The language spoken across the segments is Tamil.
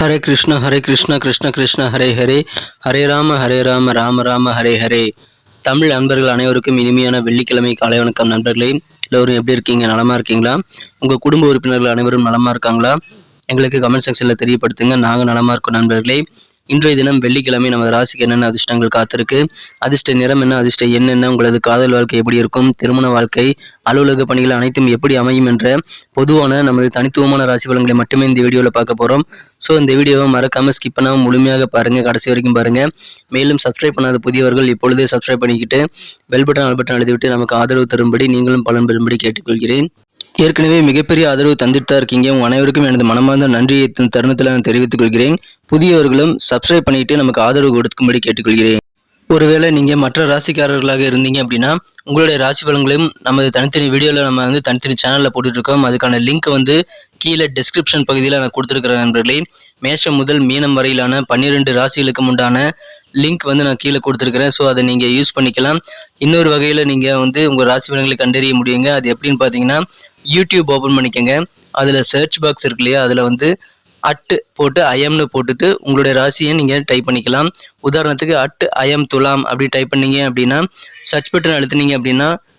ஹரே கிருஷ்ண ஹரே கிருஷ்ண கிருஷ்ண கிருஷ்ண ஹரே ஹரே. ஹரே ராம ஹரே ராம ராம ராம ஹரே ஹரே. தமிழ் நண்பர்கள் அனைவருக்கும் இனிமையான வெள்ளிக்கிழமை காலை வணக்கம் நண்பர்களே. எல்லோரும் எப்படி இருக்கீங்க? நலமா இருக்கீங்களா? உங்க குடும்ப உறுப்பினர்கள் அனைவரும் நலமா இருக்காங்களா? எங்களுக்கு கமெண்ட் செக்ஷன்ல தெரியப்படுத்துங்க. நாங்கள் நலமா இருக்கோம் நண்பர்களே. இன்றைய தினம் வெள்ளிக்கிழமை நமது ராசிக்கு என்னென்ன அதிர்ஷ்டங்கள் காத்திருக்கு? அதிர்ஷ்ட நிறம் என்ன? அதிர்ஷ்ட என்னென்ன உங்களது காதல் வாழ்க்கை எப்படி இருக்கும்? திருமண வாழ்க்கை அலுவலக பணிகள் அனைத்தும் எப்படி அமையும் என்ற பொதுவான நமது தனித்துவமான ராசி பலன்களை மட்டுமே இந்த வீடியோவில் பார்க்க போகிறோம் ஸோ இந்த வீடியோவை மறக்காம ஸ்கிப் பண்ணாமல் முழுமையாக பாருங்க. கடைசி வரைக்கும் பாருங்க. மேலும் சப்ஸ்கிரைப் பண்ணாத புதியவர்கள் இப்பொழுதே சப்ஸ்கிரைப் பண்ணிக்கிட்டு பெல் பட்டன் ஆல் பட்டன் அழுத்திவிட்டு நமக்கு ஆதரவு தரும்படி நீங்களும் பலன் பெறும்படி கேட்டுக்கொள்கிறேன். ஏற்கனவே மிகப்பெரிய ஆதரவு தந்துட்டு தான் இருக்கீங்க. உங்க அனைவருக்கும் எனது மனமார்ந்த நன்றியை தருணத்தில் நான் தெரிவித்துக் கொள்கிறேன். புதியவர்களும் சப்ஸ்கிரைப் பண்ணிட்டு நமக்கு ஆதரவு கொடுக்கும்படி கேட்டுக்கொள்கிறேன். ஒருவேளை நீங்க மற்ற ராசிக்காரர்களாக இருந்தீங்க அப்படின்னா உங்களுடைய ராசி பலன்களையும் நமது தனித்தனி வீடியோவில் நம்ம வந்து தனித்தனி சேனலில் போட்டுட்டு இருக்கோம் அதுக்கான லிங்க் வந்து கீழே டிஸ்கிரிப்ஷன் பகுதியில் நான் கொடுத்துருக்கிறேன் நண்பர்களே. மேஷம் முதல் மீனம் வரையிலான பன்னிரெண்டு ராசிகளுக்கு உண்டான லிங்க் வந்து நான் கீழே கொடுத்துருக்குறேன். ஸோ அதை நீங்கள் யூஸ் பண்ணிக்கலாம். இன்னொரு வகையில் நீங்கள் வந்து உங்கள் ராசி பலன்களை கண்டறிய முடியுங்க. அது எப்படின்னு பார்த்தீங்கன்னா யூடியூப் ஓப்பன் பண்ணிக்கோங்க. அதில் சர்ச் பாக்ஸ் இருக்கு இல்லையா? அதில் வந்து அட்டு போட்டு ஐஎம்னு போட்டுட்டு உங்களுடைய ராசியை நீங்கள் டைப் பண்ணிக்கலாம். உதாரணத்துக்கு அட் ஐஎம் துலாம் அப்படி டைப் பண்ணீங்க அப்படின்னா சர்ச் பட்டன் அழுத்துனீங்க அப்படின்னா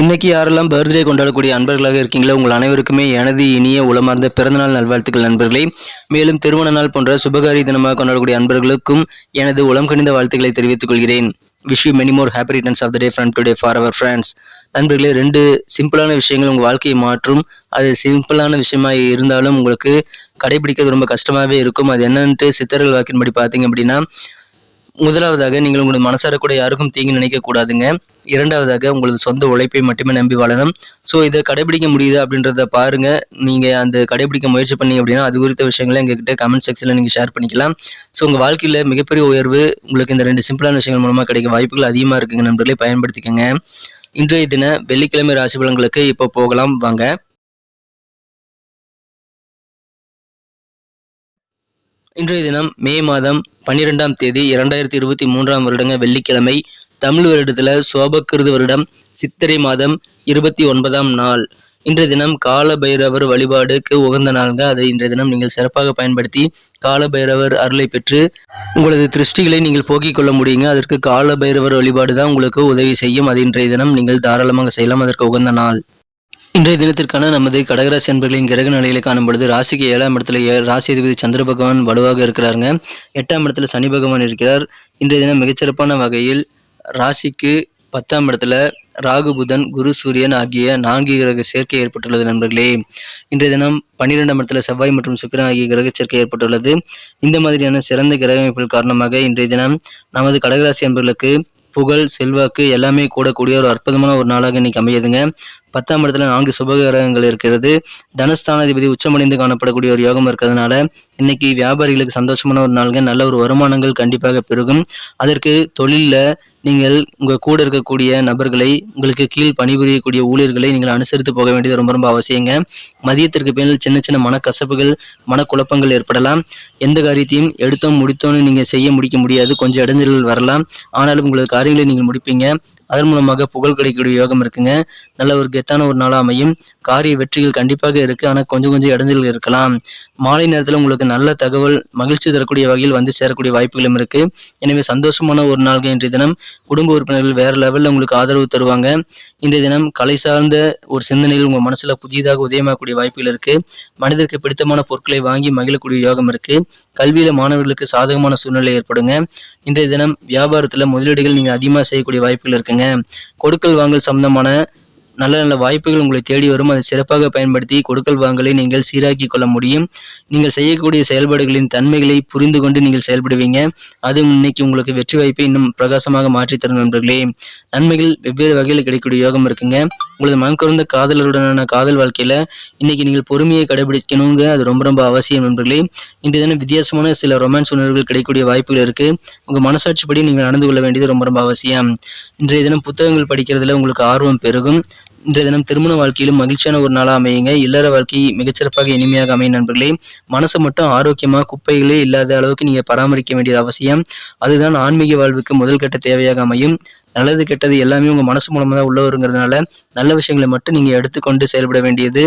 இன்னைக்கு யாரெல்லாம் பர்த்டே கொண்டாடக்கூடிய அன்பர்களாக இருக்கீங்களோ உங்கள் அனைவருக்குமே எனது இனிய உளமார்ந்த பிறந்தநாள் நல்வாழ்த்துக்கள் நண்பர்களே. மேலும் திருமண நாள் போன்ற சுபகாரி தினமாக கொண்டாடக்கூடிய அன்பர்களுக்கும் எனது உளம் கணிந்த வாழ்த்துக்களை தெரிவித்துக் கொள்கிறேன். Wish you many more happy returns of the day from today for our friends நண்பர்களே ரெண்டு சிம்பிளான விஷயங்கள் உங்கள் வாழ்க்கையை மாற்றும். அது சிம்பிளான விஷயமா இருந்தாலும் உங்களுக்கு கடைபிடிக்கிறது ரொம்ப கஷ்டமாகவே இருக்கும். அது என்னன்ட்டு சித்தர்கள் வாக்கின்படி பார்த்தீங்க அப்படின்னா முதலாவதாக நீங்கள் உங்களுடைய மனசார கூட யாருக்கும் தீங்கு நினைக்க கூடாதுங்க இரண்டாவதாக உங்களது சொந்த உழைப்பை மட்டுமே நம்பி வாழணும். ஸோ இதை கடைபிடிக்க முடியுது அப்படின்றத பாருங்க. நீங்க அந்த கடைபிடிக்க முயற்சி பண்ணீங்க அப்படின்னா அது குறித்த விஷயங்களை எங்ககிட்ட கமெண்ட் செக்ஷன்ல நீங்க ஷேர் பண்ணிக்கலாம். ஸோ உங்க வாழ்க்கையில மிகப்பெரிய உயர்வு உங்களுக்கு இந்த ரெண்டு சிம்பிளான விஷயங்கள் மூலமா கிடைக்க வாய்ப்புகள் அதிகமா இருக்குங்க. நண்பர்களை பயன்படுத்திக்கங்க. இன்றைய தின வெள்ளிக்கிழமை ராசி பலன்களுக்கு இப்போ போகலாம். வாங்க. இன்றைய தினம் மே மாதம் பன்னிரெண்டாம் தேதி இரண்டாயிரத்தி இருபத்தி மூன்றாம் வருடங்க வெள்ளிக்கிழமை தமிழ் வருடத்தில் சோபக்கிருது வருடம் சித்திரை மாதம் இருபத்தி ஒன்பதாம் நாள். இன்றைய தினம் கால பைரவர் வழிபாடுக்கு உகந்த நாள்ங்க. அதை இன்றைய தினம் நீங்கள் சிறப்பாக பயன்படுத்தி கால பைரவர் அருளை பெற்று உங்களது திருஷ்டிகளை நீங்கள் போக்கிக் கொள்ள முடியுங்க. அதற்கு கால பைரவர் வழிபாடு தான் உங்களுக்கு உதவி செய்யும். அது இன்றைய தினம் நீங்கள் தாராளமாக செய்யலாம். அதற்கு உகந்த நாள். இன்றைய தினத்திற்கான நமது கடகராசி அன்பர்களின் கிரக நிலையில காணும் பொழுது ராசிக்கு ஏழாம் இடத்துல ஏ- ராசி அதிபதி சந்திர பகவான் வலுவாக இருக்கிறாருங்க. எட்டாம் இடத்துல சனி பகவான் இருக்கிறார். இன்றைய தினம் மிகச்சிறப்பான வகையில் ராசிக்கு பத்தாம் இடத்துல ராகு புதன் குரு சூரியன் ஆகிய நான்கு கிரக சேர்க்கை ஏற்பட்டுள்ளது நண்பர்களே. இன்றைய தினம் பன்னிரெண்டாம் இடத்துல செவ்வாய் மற்றும் சுக்கிரன் ஆகிய கிரக சேர்க்கை ஏற்பட்டுள்ளது. இந்த மாதிரியான சிறந்த கிரக அமைப்புகள் காரணமாக இன்றைய தினம் நமது கடகராசி அன்பர்களுக்கு புகழ் செல்வாக்கு எல்லாமே கூடக்கூடிய ஒரு அற்புதமான ஒரு நாளாக இன்னைக்கு அமையுதுங்க. பத்தாம் இடத்துல நான்கு சுபகிரகங்கள் இருக்கிறது. தனஸ்தானாதிபதி உச்சமடைந்து காணப்படக்கூடிய ஒரு யோகம் இருக்கிறதுனால இன்னைக்கு வியாபாரிகளுக்கு சந்தோஷமான ஒரு நாளுங்க. நல்ல ஒரு வருமானங்கள் கண்டிப்பாக பெருகும். அதற்கு தொழிலில் நீங்கள் உங்கள் கூட இருக்கக்கூடிய நபர்களை உங்களுக்கு கீழ் பணிபுரியக்கூடிய ஊழியர்களை நீங்கள் அனுசரித்து போக வேண்டியது ரொம்ப ரொம்ப அவசியங்க. மதியத்திற்கு பின்னால் சின்ன சின்ன மனக்கசப்புகள் மனக்குழப்பங்கள் ஏற்படலாம். எந்த காரியத்தையும் எடுத்தோம் முடித்தோன்னு நீங்கள் செய்ய முடிக்க முடியாது. கொஞ்சம் இடைஞ்சல்கள் வரலாம். ஆனாலும் உங்களது காரியங்களை நீங்கள் முடிப்பீங்க. அதன் மூலமாக புகழ் கிடைக்கக்கூடிய யோகம் இருக்குங்க. நல்ல ஒரு கெத்தான ஒரு நாளாக அமையும். காரிய வெற்றிகள் கண்டிப்பாக இருக்குது ஆனால் கொஞ்சம் கொஞ்சம் இடைஞ்சல்கள் இருக்கலாம். மாலை நேரத்தில் உங்களுக்கு நல்ல தகவல் மகிழ்ச்சி தரக்கூடிய வகையில் வந்து சேரக்கூடிய வாய்ப்புகளும் இருக்குது எனவே சந்தோஷமான ஒரு நாள்கள் இன்றைய தினம். குடும்ப உறுப்பினர்கள் வேறு லெவலில் உங்களுக்கு ஆதரவு தருவாங்க. இந்த தினம் கலை சார்ந்த ஒரு சிந்தனையில் உங்கள் மனசில் புதியதாக உதயமாகக்கூடிய வாய்ப்புகள் இருக்குது மனிதருக்கு பிடித்தமான பொருட்களை வாங்கி மகிழக்கூடிய யோகம் இருக்குது கல்வியில் மாணவர்களுக்கு சாதகமான சூழ்நிலை ஏற்படுங்க. இந்த தினம் வியாபாரத்தில் முதலீடுகள் நீங்கள் அதிகமாக செய்யக்கூடிய வாய்ப்புகள் இருக்குங்க. கொடுக்கல் வாங்கல் சம்பந்தமான நல்ல நல்ல வாய்ப்புகள் உங்களை தேடி வரும். அதை சிறப்பாக பயன்படுத்தி கொடுக்கல் வாங்கலை நீங்கள் சீராக்கி கொள்ள முடியும். நீங்கள் செய்யக்கூடிய செயல்பாடுகளின் தன்மைகளை புரிந்து கொண்டு நீங்கள் செயல்படுவீங்க. அது இன்னைக்கு உங்களுக்கு வெற்றி வாய்ப்பை இன்னும் பிரகாசமாக மாற்றி தரும் நண்பர்களே. நன்மைகள் வெவ்வேறு வகையில் கிடைக்கக்கூடிய யோகம் இருக்குங்க. உங்களது மனக்குறந்த காதலருடனான காதல் வாழ்க்கையில் இன்னைக்கு நீங்கள் பொறுமையை கடைபிடிக்கணுங்க. அது ரொம்ப ரொம்ப அவசியம் நண்பர்களே. இன்று தினம் வித்தியாசமான சில ரொமான்ஸ் உணர்வுகள் கிடைக்கக்கூடிய வாய்ப்புகள் இருக்கு. உங்க மனசாட்சிப்படி நீங்கள் நடந்து கொள்ள வேண்டியது ரொம்ப ரொம்ப அவசியம். இன்றைய தினம் புத்தகங்கள் படிக்கிறதுல உங்களுக்கு ஆர்வம் பெருகும். இன்றைய தினம் திருமண வாழ்க்கையிலும் மகிழ்ச்சியான ஒரு நாளாக அமையுங்க. இல்லற வாழ்க்கை மிகச்சிறப்பாக இனிமையாக அமையும் நண்பர்களே. மனசு மட்டும் ஆரோக்கியமாக குப்பைகளே இல்லாத அளவுக்கு நீங்கள் பராமரிக்க வேண்டியது அவசியம். அதுதான் ஆன்மீக வாழ்வுக்கு முதல் கட்ட தேவையாக அமையும். நல்லது கெட்டது எல்லாமே உங்கள் மனசு மூலமாக தான் உள்ள வருங்கிறதுனால நல்ல விஷயங்களை மட்டும் நீங்கள் எடுத்துக்கொண்டு செயல்பட வேண்டியது.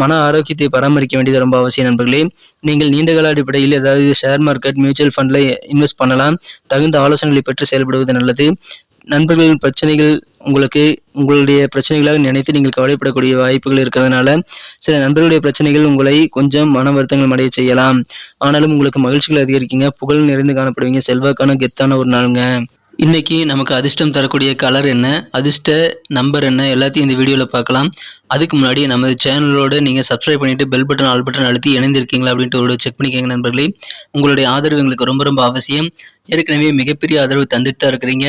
மன ஆரோக்கியத்தை பராமரிக்க வேண்டியது ரொம்ப அவசியம் நண்பர்களே. நீங்கள் நீண்டகால அடிப்படையில் ஏதாவது ஷேர் மார்க்கெட் மியூச்சுவல் ஃபண்டில் இன்வெஸ்ட் பண்ணலாம். தகுந்த ஆலோசனைகளை பெற்று செயல்படுவது நல்லது. நண்பர்களின் பிரச்சனைகள் உங்களுக்கு உங்களுடைய பிரச்சனைகளாக நினைத்து நீங்கள் கவலைப்படக்கூடிய வாய்ப்புகள் இருக்கிறதுனால சில நண்பர்களுடைய பிரச்சனைகள் உங்களை கொஞ்சம் மன வருத்தங்கள் அடைய செய்யலாம். ஆனாலும் உங்களுக்கு மகிழ்ச்சிகள் அதிகரிக்கீங்க. புகழ் நிறைந்து காணப்படுவீங்க. செல்வாக்கான கெத்தான ஒரு நாளுங்க. இன்னைக்கு நமக்கு அதிர்ஷ்டம் தரக்கூடிய கலர் என்ன? அதிர்ஷ்ட நம்பர் என்ன? எல்லாத்தையும் இந்த வீடியோவில் பார்க்கலாம். அதுக்கு முன்னாடி நமது சேனலோட நீங்கள் சப்ஸ்கிரைப் பண்ணிவிட்டு பெல் பட்டன் ஆல் பட்டன் அழுத்தி இணைந்திருக்கீங்களா அப்படின்ட்டு ஒரு செக் பண்ணிக்கோங்க நண்பர்களே. உங்களுடைய ஆதரவு எங்களுக்கு ரொம்ப ரொம்ப அவசியம். ஏற்கனவே மிகப்பெரிய ஆதரவு தந்துட்டு தான் இருக்கிறீங்க.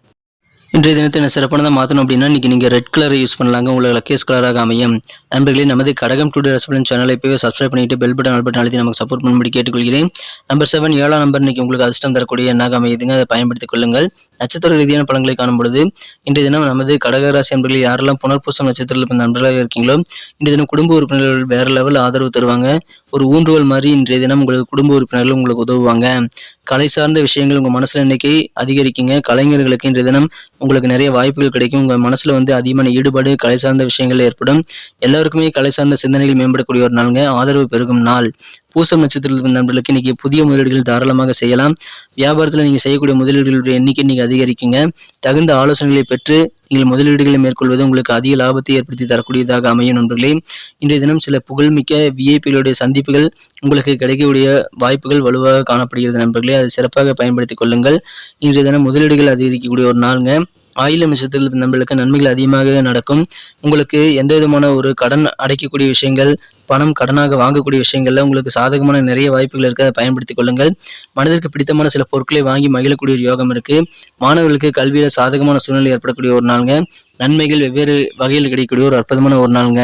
இன்றைய தினத்தை நான் சிறப்பானதாக மாற்றணும் அப்படின்னா இன்றைக்கி நீங்கள் ரெட் கலரை யூஸ் பண்ணலாங்க. உங்களுக்கு லக்கேஸ் கலராக அமையும். நண்பர்களே நமது கடகம் டுடே ரசபலன் சேனலை இப்போவே சப்ஸ்கிரைப் பண்ணிட்டு பெல் பட்டன் ஆல் பட்டன் அழுத்தி நமக்கு சப்போர்ட் பண்ணும்படி கேட்டுக்கொள்கிறேன். நம்பர் செவன் ஏழாம் நம்பர் இன்னைக்கு உங்களுக்கு அதிர்ஷ்டம் தரக்கூடிய எண்ணாக அமையுதுங்க? அதை பயன்படுத்திக் கொள்ளுங்கள். நட்சத்திர ரீதியான பலன்களை காணும் பொழுது இன்றைய தினம் நமது கடகராசி நண்பர்கள் யாரெல்லாம் புனர்பூசம் நட்சத்திரத்தில் இப்போ நண்பர்களாக இருக்கீங்களோ இன்றைய தினம் குடும்ப உறுப்பினர்கள் வேறு லெவல் ஆதரவு தருவாங்க. ஒரு ஊன்றுகோல் மாதிரி இன்றைய தினம் உங்களுக்கு குடும்ப உறுப்பினர்கள் உங்களுக்கு உதவுவாங்க. கலை சார்ந்த விஷயங்கள் உங்கள் மனசில் இன்னைக்கு அதிகரிக்குங்க. கலைஞர்களுக்கு இன்றைய தினம் உங்களுக்கு நிறைய வாய்ப்புகள் கிடைக்கும். உங்கள் மனசில் வந்து அதிகமான ஈடுபாடு கலை சார்ந்த விஷயங்கள் ஏற்படும். எல்லாருக்குமே கலை சார்ந்த சிந்தனைகள் மேம்படக்கூடிய ஒரு நாளுங்க. ஆதரவு பெருகும் நாள். பூசம் நட்சத்திரத்தில் நண்பர்களுக்கு இன்னைக்கு புதிய முதலீடுகள் தாராளமாக செய்யலாம். வியாபாரத்தில் நீங்கள் செய்யக்கூடிய முதலீடுகளுடைய எண்ணிக்கை நீங்கள் அதிகரிக்குங்க. தகுந்த ஆலோசனைகளை பெற்று நீங்கள் முதலீடுகளை மேற்கொள்வது உங்களுக்கு அதிக லாபத்தை ஏற்படுத்தி தரக்கூடியதாக அமையும் நண்பர்களே. இன்றைய தினம் சில புகழ்மிக்க விஐபிகளுடைய சந்திப்புகள் உங்களுக்கு கிடைக்கக்கூடிய வாய்ப்புகள் வலுவாக காணப்படுகிறது நண்பர்களே. அதை சிறப்பாக பயன்படுத்திக் கொள்ளுங்கள். இன்றைய தினம் முதலீடுகள் அதிகரிக்கக்கூடிய ஒரு நாளுங்க. ஆயில் மிஷத்தில் நம்மளுக்கு நன்மைகள் அதிகமாக நடக்கும். உங்களுக்கு எந்த விதமான ஒரு கடன் அடைக்கக்கூடிய விஷயங்கள் பணம் கடனாக வாங்கக்கூடிய விஷயங்கள்ல உங்களுக்கு சாதகமான நிறைய வாய்ப்புகள் இருக்குது அதை பயன்படுத்திக் கொள்ளுங்கள். மனதிற்கு பிடித்தமான சில பொருட்களை வாங்கி மகிழக்கூடிய ஒரு யோகம் இருக்கு. மாணவர்களுக்கு கல்வியில சாதகமான சூழ்நிலை ஏற்படக்கூடிய ஒரு நாளுங்க. நன்மைகள் வெவ்வேறு வகையில் கிடைக்கக்கூடிய ஒரு அற்புதமான ஒரு நாளுங்க.